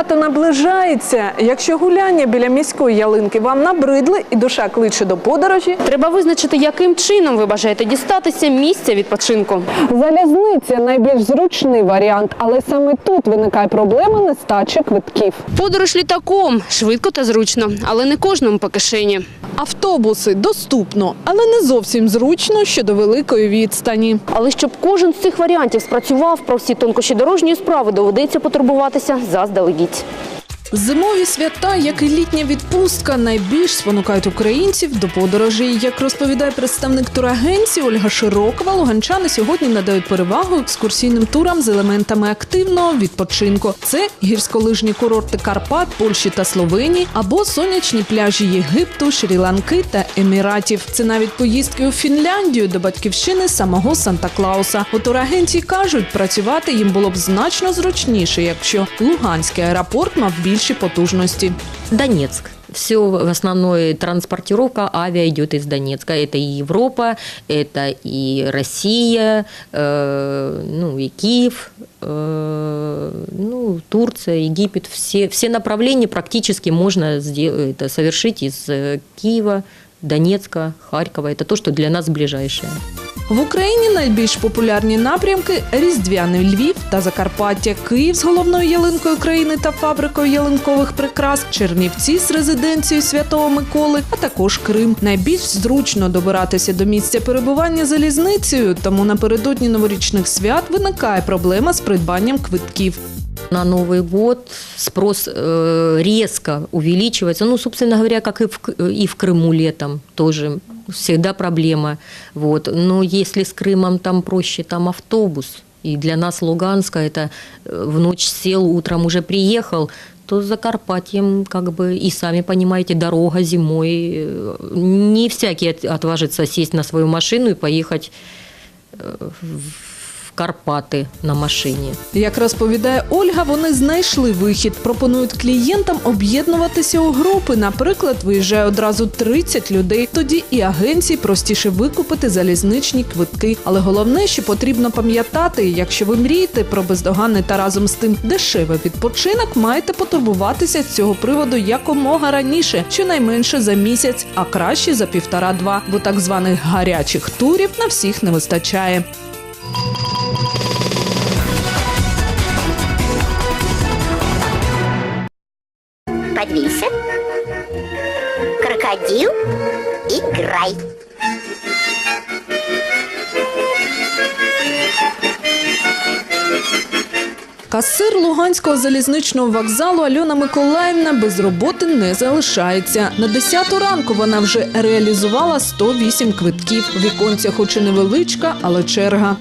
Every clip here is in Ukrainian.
Свято наближається. Якщо гуляння біля міської ялинки вам набридли і душа кличе до подорожі, Треба визначити, яким чином ви бажаєте дістатися місця відпочинку. залізниця найбільш зручний варіант, але саме тут виникає проблема нестачі квитків. Подорож літаком швидко та зручно, але не кожному по кишені. Автобуси доступно, але не зовсім зручно щодо великої відстані. Але щоб кожен з цих варіантів спрацював, про всі тонкощі дорожньої справи доведеться потурбуватися заздалегідь. Movement. Зимові свята, як і літня відпустка, найбільш спонукають українців до подорожей. Як розповідає представник турагенції Ольга Широкова, луганчани сьогодні надають перевагу екскурсійним турам з елементами активного відпочинку. Це гірськолижні курорти Карпат, Польщі та Словенії або сонячні пляжі Єгипту, Шрі-Ланки та Еміратів. Це навіть поїздки у Фінляндію до батьківщини самого Санта-Клауса. У турагенції кажуть, працювати їм було б значно зручніше, якщо Луганський аеропорт мав більші потужності. Донецк. Все в основной транспортировка авиа идет из Донецка. Это и Европа, это и Россия, э, ну и Киев, э, ну Турция, Египет. Все, все направления практически можно сде- это совершить из э, Киева, Донецка, Харькова. Это то, что для нас ближайшее. В Україні найбільш популярні напрямки Різдвяний Львів та Закарпаття, Київ з головною ялинкою країни та фабрикою ялинкових прикрас, Чернівці з резиденцією Святого Миколи, а також Крим. Найбільш зручно добиратися до місця перебування залізницею, тому напередодні новорічних свят виникає проблема з придбанням квитків. На Новый год спрос э, резко увеличивается. Ну, собственно говоря, как и в, и в Крыму летом тоже всегда проблема. Вот. Но если с Крымом там проще, там автобус. И для нас Луганска это э, в ночь сел, утром уже приехал, то с Закарпатьем, как бы, и сами понимаете, дорога зимой. э, Не всякий от- отважится сесть на свою машину и поехать в Карпаты на машине. Як розповідає Ольга, вони знайшли вихід. Пропонують клієнтам об'єднуватися у групи. Наприклад, виїжджає одразу 30 людей. Тоді і агенції простіше викупити залізничні квитки. Але головне, що потрібно пам'ятати, якщо ви мрієте про бездоганний та разом з тим дешевий відпочинок, маєте потурбуватися з цього приводу якомога раніше, щонайменше за місяць, а краще за півтора-два, бо так званих гарячих турів на всіх не вистачає. Подвинься. Крокодил, играй. Касир Луганського залізничного вокзалу Альона Миколаївна без роботи не залишається. На 10 ранку вона вже реалізувала 108 квитків. У віконцях хоч і невеличка, але черга.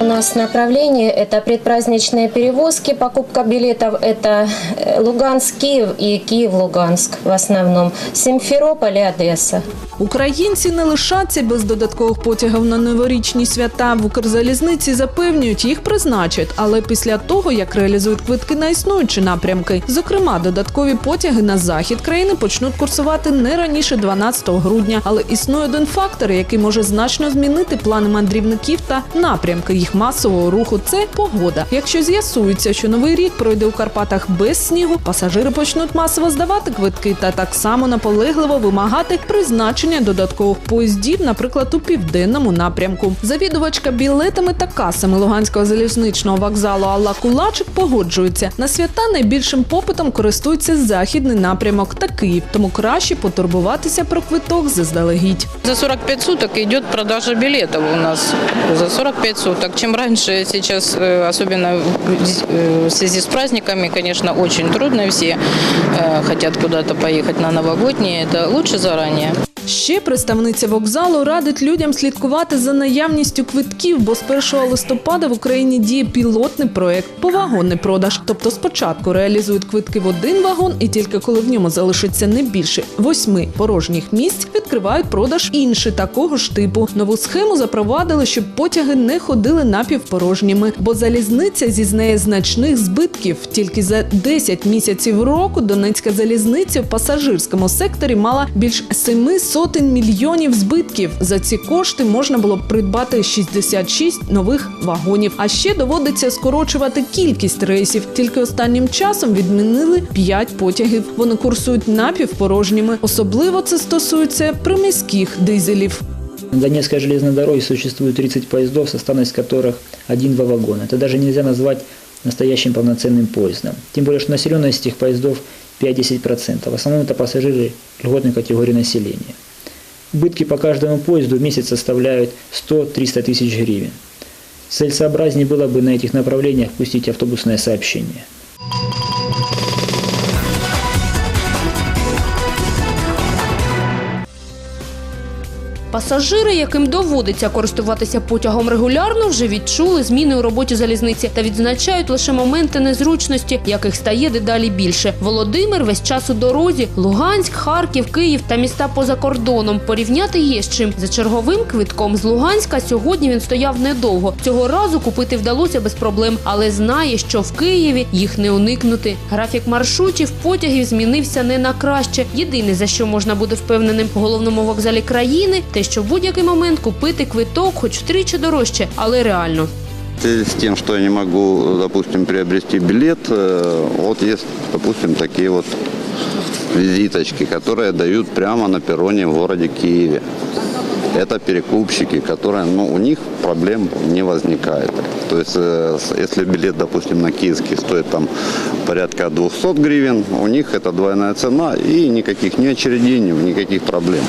У нас направление – это предпраздничные перевозки, покупка билетов – это э, Луганск-Киев и Киев-Луганск в основном, Симферополь и Одесса. Українці не лишаться без додаткових потягів на новорічні свята. В Укрзалізниці запевнюють, їх призначать, але після того, як реалізують квитки на існуючі напрямки. Зокрема, додаткові потяги на захід країни почнуть курсувати не раніше 12 грудня. Але існує один фактор, який може значно змінити плани мандрівників та напрямки їх масового руху. Це погода. Якщо з'ясується, що новий рік пройде у Карпатах без снігу, пасажири почнуть масово здавати квитки та так само наполегливо вимагати призначення додаткових поїздів, наприклад, у південному напрямку. Завідувачка білетами та касами Луганського залізничного вокзалу Алла Кулачик погоджується на свята найбільшим попитом користується західний напрямок та Київ, тому краще потурбуватися про квиток заздалегідь. За 45 суток идет продажа билетов у нас. За 45 суток Чем раньше сейчас, э, особенно в э, в связи с праздниками, конечно, очень трудно. Все э, хотят куда-то поехать на новогодние. Это лучше заранее. Ще представниця вокзалу радить людям слідкувати за наявністю квитків, бо з 1 листопада в Україні діє пілотний проект повагонний продаж. Тобто спочатку реалізують квитки в один вагон, і тільки коли в ньому залишиться не більше восьми порожніх місць, відкривають продаж інший такого ж типу. Нову схему запровадили, щоб потяги не ходили напівпорожніми, бо залізниця зізнає значних збитків. Тільки за 10 місяців року Донецька залізниця в пасажирському секторі мала більш 7 сотень мільйонів збитків. За ці кошти можна було б придбати 66 нових вагонів. А ще доводиться скорочувати кількість рейсів. Тільки останнім часом відмінили 5 потягів. Вони курсують напівпорожніми. Особливо це стосується приміських дизелів. На Донецкой железной дороге существует 30 поездов, составность которых 1-2 вагона. Это даже нельзя назвать настоящим полноценным поездом. Тем более, что населенность этих поездов 5-10%. В основном это пассажиры льготной категории населения. Убытки по каждому поезду в месяц составляют 100-300 тысяч гривен. Целесообразнее было бы на этих направлениях пустить автобусное сообщение. Пасажири, яким доводиться користуватися потягом регулярно, вже відчули зміни у роботі залізниці та відзначають лише моменти незручності, яких стає дедалі більше. Володимир весь час у дорозі, Луганськ, Харків, Київ та міста поза кордоном. Порівняти є з чим. За черговим квитком з Луганська сьогодні він стояв недовго. Цього разу купити вдалося без проблем, але знає, що в Києві їх не уникнути. Графік маршрутів потягів змінився не на краще. Єдине за що можна бути впевненим в головному вокзалі країни, те, що в будь-який момент купити квиток, хоч втричі дорожче, але реально. В связи с тем, что я не могу, допустим, приобрести билет, э, вот есть, допустим, такие вот визиточки, которые дают прямо на перроне в городе Киеве. Это перекупщики, которые, ну, у них проблем не возникает. То есть, э, если билет, допустим, на киевский стоит там порядка 200 гривен, у них это двойная цена и никаких ни очередей, ни- никаких проблем.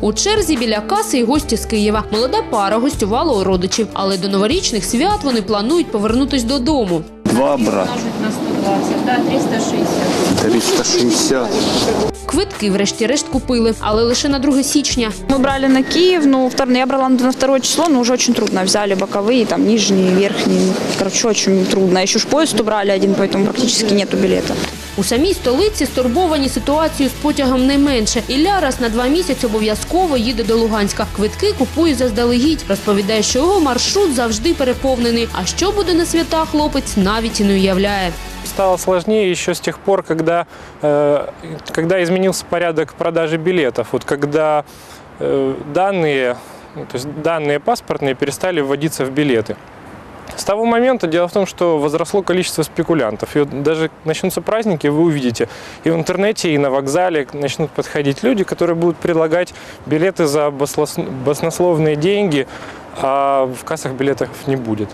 У черзі біля каси і гості з Києва. Молода пара гостювала у родичів, але до новорічних свят вони планують повернутись додому. Два брата. 360. Квитки, врешті-решт, купили, але лише на 2 січня. Мы брали на Киев, ну, втор- я брала на второе число, но уже очень трудно. Взяли боковые, там, нижние, верхние. Ну, Короче, очень трудно. Еще ж поезд убрали один, поэтому практически нету билета. У самій столиці стурбовані ситуацією з потягом не менше. Ілля раз на два місяці обов'язково їде до Луганська. Квитки купує заздалегідь. Розповідає, що його маршрут завжди переповнений. А що буде на свята, хлопець навіть і не уявляє. Стало сложнее еще с тех пор, когда, э, когда изменился порядок продажи билетов. Вот когда э, данные, ну, то есть данные паспортные перестали вводиться в билеты. С того момента дело в том, что возросло количество спекулянтов. И вот даже начнутся праздники, вы увидите, и в интернете, и на вокзале начнут подходить люди, которые будут предлагать билеты за баснословные деньги, а в кассах билетов не будет.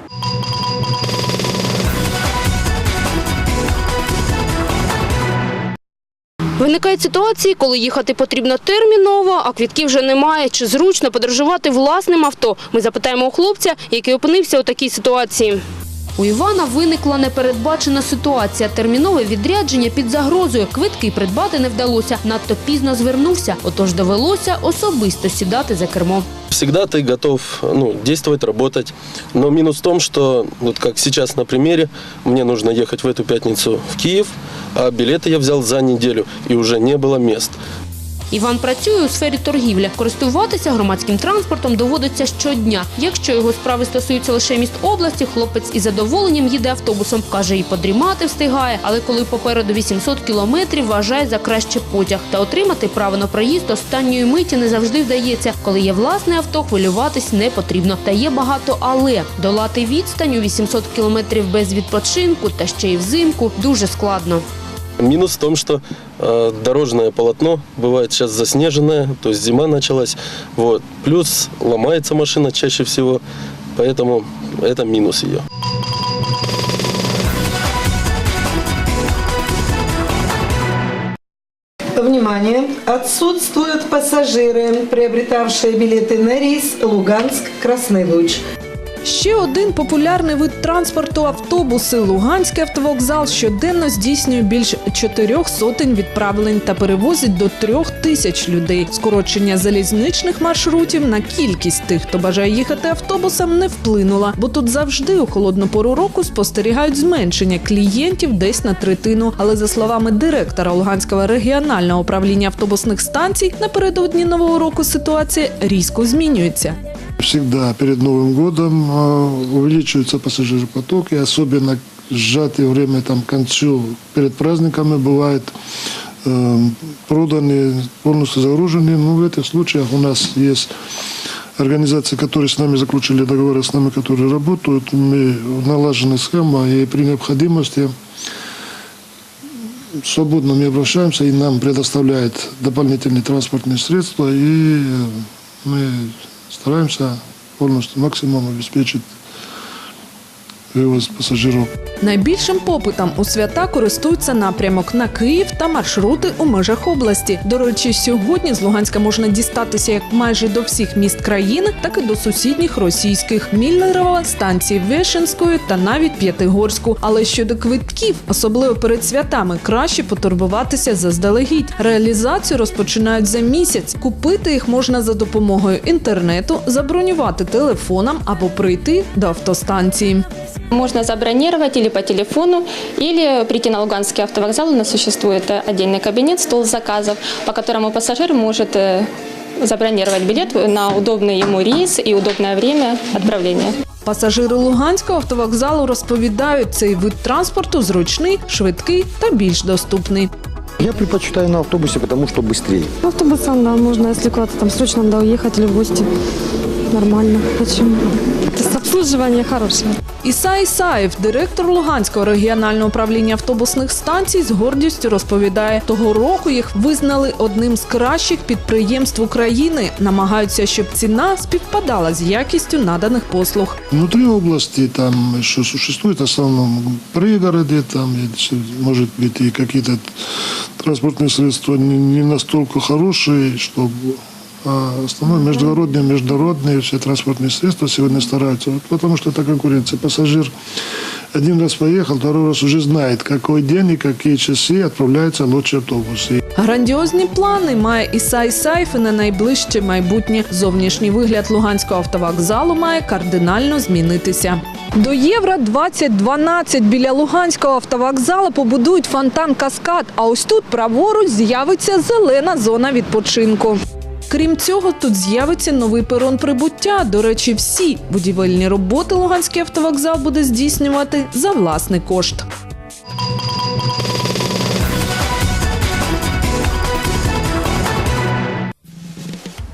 Виникають ситуації, коли їхати потрібно терміново, а квітків вже немає. Чи зручно подорожувати власним авто? Ми запитаємо у хлопця, який опинився у такій ситуації. У Івана виникла непередбачена ситуація. Термінове відрядження під загрозою. Квитки придбати не вдалося. Надто пізно звернувся. Отож довелося особисто сідати за кермо. Всегда ты готов ну, действовать, работать. Но минус в том, что, вот как сейчас на примере, мне нужно ехать в эту пятницу в Киев, а билеты я взял за неделю, и уже не было мест. Іван працює у сфері торгівлі. Користуватися громадським транспортом доводиться щодня. Якщо його справи стосуються лише міст області, хлопець із задоволенням їде автобусом. Каже, і подрімати встигає, але коли попереду 800 кілометрів, вважає за краще потяг. Та отримати право на проїзд останньої миті не завжди вдається. Коли є власне авто, хвилюватись не потрібно. Та є багато але. Долати відстань у 800 кілометрів без відпочинку та ще й взимку дуже складно. Минус в том, что э, дорожное полотно бывает сейчас заснеженное, то есть зима началась. Вот. Плюс ломается машина чаще всего, поэтому это минус ее. Внимание! Отсутствуют пассажиры, приобретавшие билеты на рейс Луганск-Красный Луч. Ще один популярний вид транспорту автобуси. Луганський автовокзал щоденно здійснює більш чотирьох сотень відправлень та перевозить до трьох тисяч людей. Скорочення залізничних маршрутів на кількість тих, хто бажає їхати автобусом, не вплинуло, бо тут завжди у холодну пору року спостерігають зменшення клієнтів десь на третину. Але за словами директора Луганського регіонального управління автобусних станцій, напередодні нового року ситуація різко змінюється. Всегда перед Новым годом э, увеличивается пассажиропоток, и особенно сжатое время там, к концу, перед праздниками бывает э, проданы, полностью загружены. Но в этих случаях у нас есть организации, которые с нами заключили договоры, с нами, которые работают. Мы налажены схема, и при необходимости свободно мы обращаемся, и нам предоставляют дополнительные транспортные средства, и э, мы стараемся полностью максимум обеспечить вивоз пасажирів. Найбільшим попитом у свята користується напрямок на Київ та маршрути у межах області. До речі, сьогодні з Луганська можна дістатися як майже до всіх міст країни, так і до сусідніх російських Міллерова, станції Вешенської та навіть П'ятигорську. Але щодо квитків, особливо перед святами, краще потурбуватися заздалегідь. Реалізацію розпочинають за місяць. Купити їх можна за допомогою інтернету, забронювати телефоном або прийти до автостанції. Можно забронировать или по телефону, или прийти на Луганский автовокзал. У нас существует э, отдельный кабинет, стол заказов, по которому пассажир может э, забронировать билет на удобный ему рейс и удобное время отправления. Пасажири Луганського автовокзалу розповідають, цей вид транспорту зручний, швидкий та більш доступний. Я предпочитаю на автобусе, потому что быстрее. Автобусом, да, можно, если куда-то там срочно надо уехать или в гости. Нормально. Почему? То есть обслуживание хорошее. Іса Ісаєв, директор Луганського регіонального управління автобусних станцій, з гордістю розповідає, того року їх визнали одним з кращих підприємств України. Намагаються, щоб ціна співпадала з якістю наданих послуг. Внутри области там еще существует в основном пригороды, там и, может быть и какие-то транспортные средства не, не настолько хорошие, чтобы а основное международные, международные все транспортные средства сегодня стараются, Вот потому что это конкуренция. Пассажир один раз поехал, второй раз уже знает, какой день и какие часы отправляются лучшие автобусы. Грандіозні плани має Іса Ісаєв і на найближче майбутнє. Зовнішній вигляд Луганського автовокзалу має кардинально змінитися. До Євро 2012 біля Луганського автовокзалу побудують фонтан Каскад. А ось тут праворуч з'явиться зелена зона відпочинку. Крім цього, тут з'явиться новий перон прибуття. До речі, всі будівельні роботи Луганський автовокзал буде здійснювати за власний кошт.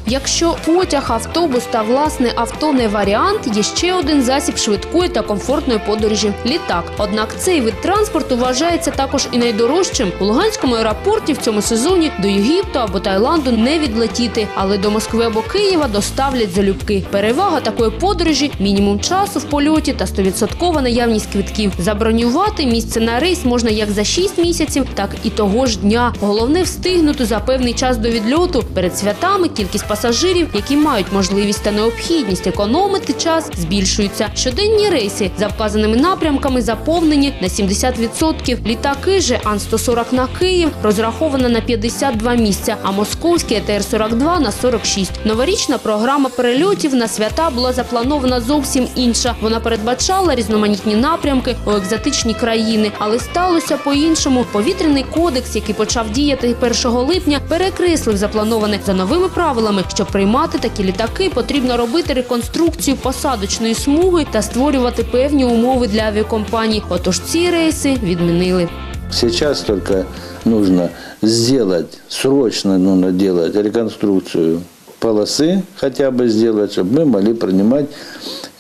Якщо потяг, автобус та власне авто не варіант, є ще один засіб швидкої та комфортної подорожі літак. Однак цей вид транспорту вважається також і найдорожчим. У Луганському аеропорті в цьому сезоні до Єгипту або Таїланду не відлетіти, але до Москви або Києва доставлять залюбки. Перевага такої подорожі мінімум часу в польоті та 100% наявність квитків. Забронювати місце на рейс можна як за 6 місяців, так і того ж дня. Головне встигнути за певний час до відльоту. Перед святами кількість пасажирів, які мають можливість та необхідність економити час, збільшується. Щоденні рейси за вказаними напрямками заповнені на 70%. Літаки же Ан-140 на Київ розрахована на 52 місця, а московський ЕТР-42 на 46. Новорічна програма перельотів на свята була запланована зовсім інша. Вона передбачала різноманітні напрямки у екзотичні країни, але сталося по-іншому. Повітряний кодекс, який почав діяти 1 липня, перекреслив заплановане за новими правилами. Щоб приймати такі літаки, потрібно робити реконструкцію посадочної смуги та створювати певні умови для авіакомпаній. Отож ці рейси відмінили. Сейчас только нужно сделать, срочно нужно делать реконструкцию полосы, хотя бы сделать, чтобы мы могли принимать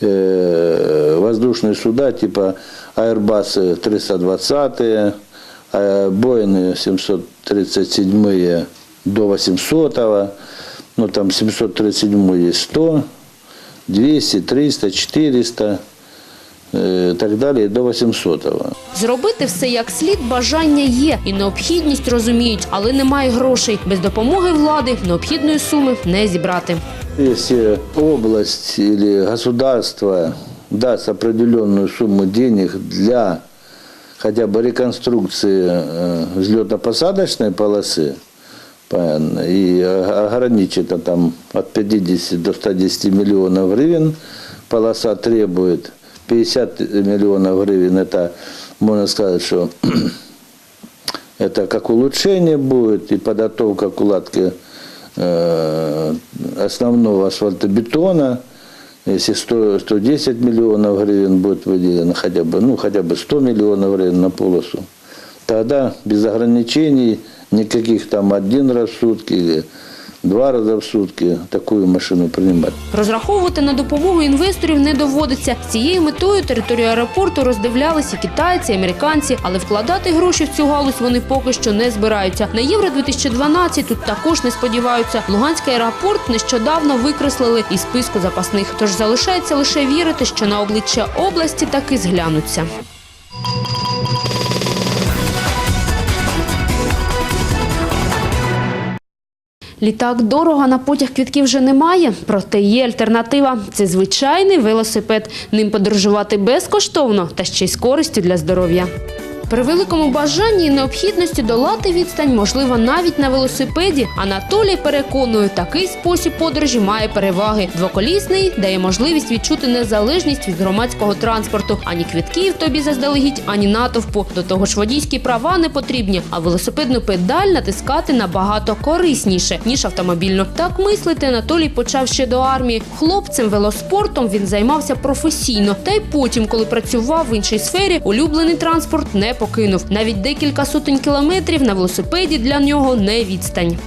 э, воздушные суда типа Airbus 320, э, Boeing 737 до 800, ну там 737 есть 100, 200, 300, 400 э, так далі до 800. Зробити все як слід бажання є і необхідність розуміють, але немає грошей. Без допомоги влади необхідної суми не зібрати. Если область или государство даст определенную сумму денег для хотя бы реконструкции э, взлетно-посадочной полосы, понятно, и о- ограничит это там от 50 до 110 миллионов гривен, полоса требует 50 миллионов гривен, это можно сказать, что это как улучшение будет и подготовка к укладке э, основного асфальтобетона. Если 100, 110 миллионов гривен будет выделено, хотя бы, ну, хотя бы 100 миллионов гривен на полосу, тогда без ограничений Никаких там один раз в сутки или два раза в сутки такую машину принимать. Розраховувати на допомогу інвесторів не доводиться. З цією метою територію аеропорту роздивлялися китайці, американці, але вкладати гроші в цю галузь вони поки що не збираються. На євро 2012 тут також не сподіваються. Луганський аеропорт нещодавно викреслили із списку запасних. Тож залишається лише вірити, що на обличчя області таки зглянуться. Літак дорого, на потяг квітків вже немає, проте є альтернатива. Це звичайний велосипед. Ним подорожувати безкоштовно та ще й з користю для здоров'я. При великому бажанні і необхідності долати відстань можливо навіть на велосипеді. Анатолій переконує, такий спосіб подорожі має переваги. Двоколісний дає можливість відчути незалежність від громадського транспорту. Ані квітків тобі заздалегідь, ані натовпу. До того ж, водійські права не потрібні, а велосипедну педаль натискати набагато корисніше ніж автомобільну. Так мислити Анатолій почав ще до армії. Хлопцем велоспортом він займався професійно. Та й потім, коли працював в іншій сфері, улюблений транспорт не покинув. Навіть декілька сотень кілометрів на велосипеді для нього не відстань.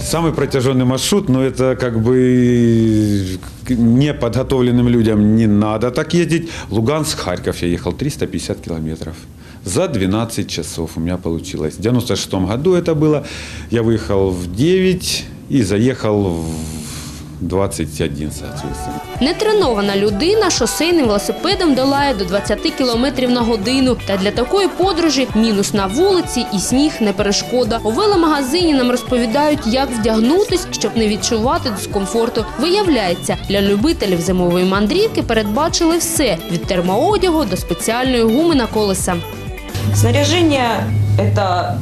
Самый протяженный маршрут, но это как бы неподготовленным людям не надо так ездить. Луганск, Харьков я ехал 350 километров. За 12 часов у меня получилось. В 96 году это было. Я выехал в 9 и заехал в 21, соответственно. Нетренована людина шосейним велосипедом долає до 20 км на годину. Та для такої подорожі мінус на вулиці і сніг не перешкода. У веломагазині нам розповідають, як вдягнутись, щоб не відчувати дискомфорту. Виявляється, для любителів зимової мандрівки передбачили все від термоодягу до спеціальної гуми на колеса. Снаряжение – это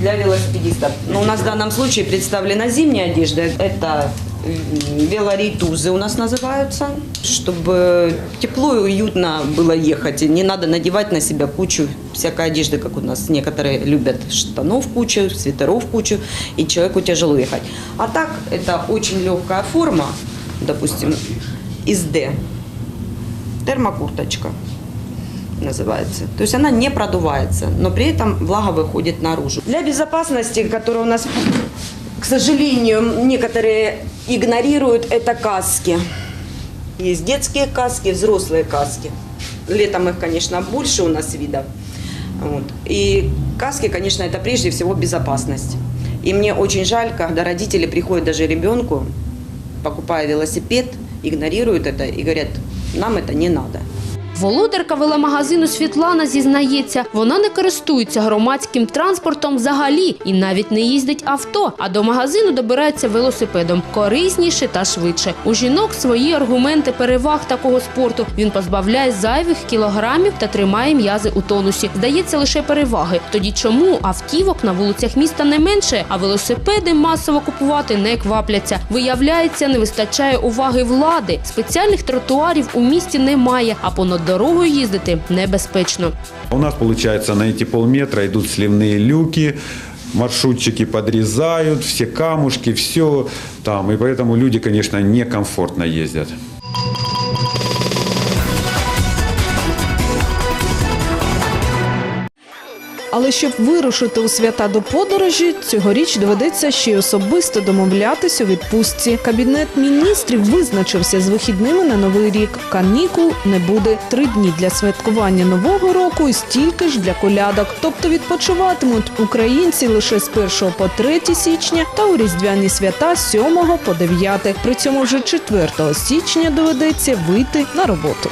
для велосипедистов. Но у нас в данном случае представлена зимняя одежда. Это велоритузы у нас называются, чтобы тепло и уютно было ехать. Не надо надевать на себя кучу всякой одежды, как у нас некоторые любят штанов кучу, свитеров кучу, и человеку тяжело ехать. А так, это очень легкая форма, допустим, из D. Термокурточка называется. То есть она не продувается, но при этом влага выходит наружу. Для безопасности, которая у нас, к сожалению, некоторые игнорируют, это каски. Есть детские каски, взрослые каски. Летом их, конечно, больше у нас видов. Вот. И каски, конечно, это прежде всего безопасность. И мне очень жаль, когда родители приходят даже ребенку, покупая велосипед, игнорируют это и говорят, нам это не надо. Володарка веломагазину Світлана зізнається, вона не користується громадським транспортом взагалі і навіть не їздить авто, а до магазину добирається велосипедом. Корисніше та швидше. У жінок свої аргументи переваг такого спорту. Він позбавляє зайвих кілограмів та тримає м'язи у тонусі. Здається лише переваги. Тоді чому автівок на вулицях міста не менше, а велосипеди масово купувати не квапляться? Виявляється, не вистачає уваги влади. Спеціальних тротуарів у місті немає, а понад дорогою їздити небезпечно. У нас, получается, на эти полметра идут сливные люки, маршрутчики подрезают, все камушки, все там. И поэтому люди, конечно, некомфортно ездят. Але щоб вирушити у свята до подорожі, цьогоріч доведеться ще й особисто домовлятися у відпустці. Кабінет міністрів визначився з вихідними на новий рік. Канікул не буде три дні для святкування нового року і стільки ж для колядок. Тобто відпочиватимуть українці лише з 1 по 3 січня та у різдвяні свята з 7 по 9. При цьому вже 4 січня доведеться вийти на роботу.